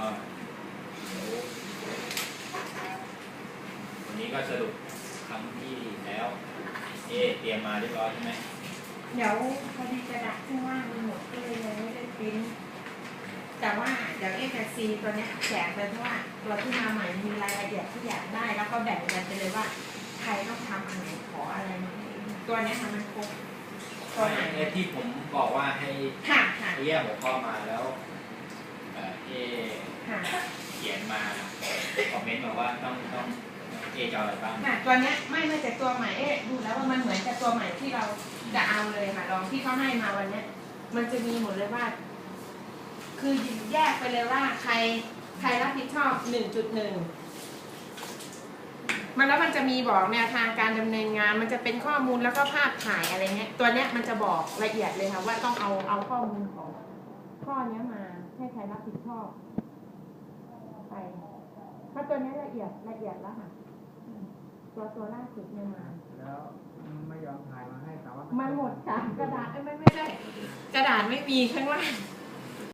ก็เดี๋ยววันนี้ก็สรุปครั้งที่แล้ว เอะเตรียมมาเรียบร้อยใช่ไหมเดี๋ยวพอดีกระดาษข้างล่างมันหมดก็เลยยังไม่ได้ปริ้นแต่ว่าเดี๋ยวเอกซีตัวเนี้ยแจกไปเพราะว่าตัวที่มาใหม่มีรายละเอียดที่อยากได้แล้วก็แบ่งกันไปเลยว่า ใครต้องทำอันไหนขออะไรมาให้ตัวเนี้ยทำมันครบตัวไหนไอ้ที่ผมบอกว่าให้ค่ะค่ะแยกหัวข้อมาแล้วเอ่อเอ ค่ะ เขีย นมาคอมเมนต์บอกว่าต้องต้องเอจออะไรบ้างค่ะตัวเนี้ยไม่ไม่แต่ตัวใหม่เอ๊ะดูแล้วว่ามันเหมือนกับตัวใหม่ที่เราจะเอาเลยค่ะลองที่เขาให้มาวันเนี้ย มันจะมีหมดเลยว่า คือแยกไปเลยว่าใครใครรับผิดชอบหนึ่งจุดหนึ่งมันแล้วมันจะมีบอกแนวทางการดำเนินงาน มันจะเป็นข้อมูลแล้วก็ภาพถ่ายอะไรเงี้ย ตัวเนี้ยมันจะบอกละเอียดเลยค่ะว่าต้องเอาเอาข้อมูลของข้อเนี้ยมาให้ใครรับผิดชอบ ไปถ้าตัวเนี้ยละเอียดละเอียดแล้วค่ะอืมตัวตัวล่าสุดเนี่ยมา แล้วไม่ยอมถ่ายมาให้แต่ว่า มัมันหมดค่ะ กระดาษเอ้ยไม่ไม่ได้ กระดาษไม่มีข้างล่าง